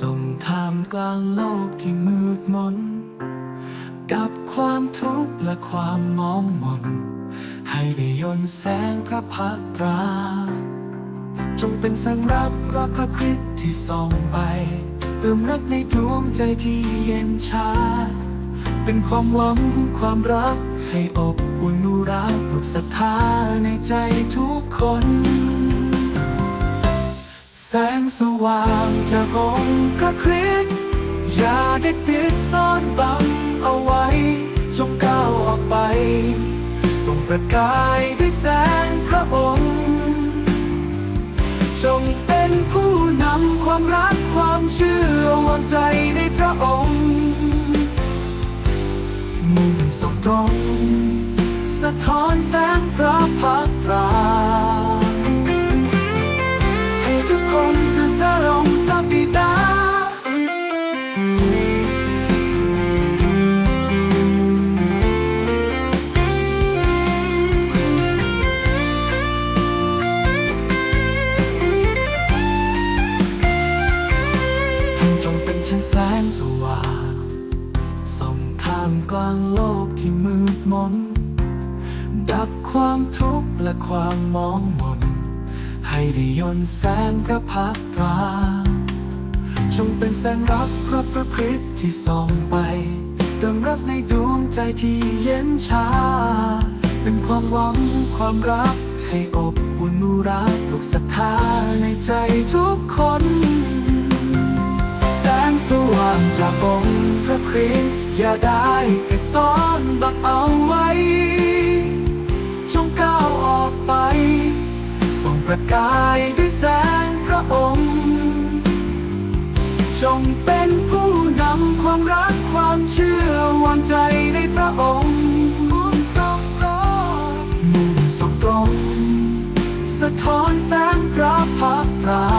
ส่งท่ามกลางโลกที่มืดมน ดับความทุกข์และความมองมน ให้ได้ยนแสงพระพักตรา จงเป็นแสงรับรับพระคริสต์ที่ส่องไป เติมรักในดวงใจที่เย็นชา เป็นความหวังความรักให้อบอุ่นนูราปลุกศรัทธาในใจทุกคน แสงสว่างจากองค์พระคริสต์อย่าได้ปิดซ่อนบังเอาไว้ จงก้าวออกไป ส่งประกายด้วยแสงพระองค์ จงเป็นผู้นำความรักความเชื่อวางใจในพระองค์ มุ่งส่งตรง ท่านจงเป็นเช่นแสงสว่างส่องทามกลางโลกที่มืดมน ดับความทุกข์และความมองมน ให้ได้ยนแสงพระพักตรา จงเป็นแสงรักพระประพฤติที่ส่องไปเติมรักในดวงใจที่เย็นชา เป็นความหวังความรักให้อบอุ่นนูรักลุกศรัทธาในใจทุกคน แสงสว่างจากองค์พระคริสต์อย่าได้ไปซ่อนบังเอาไว้ ประกายด้วยแสงพระองค์ จงเป็นผู้นำความรักความเชื่อวางใจในพระองค์มุ่งส่องตรงมุ่งส่องตรง สะท้อนแสงพระพั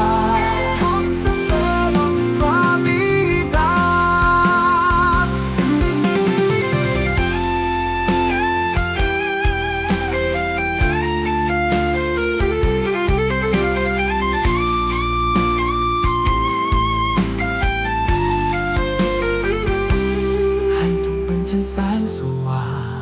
Wow.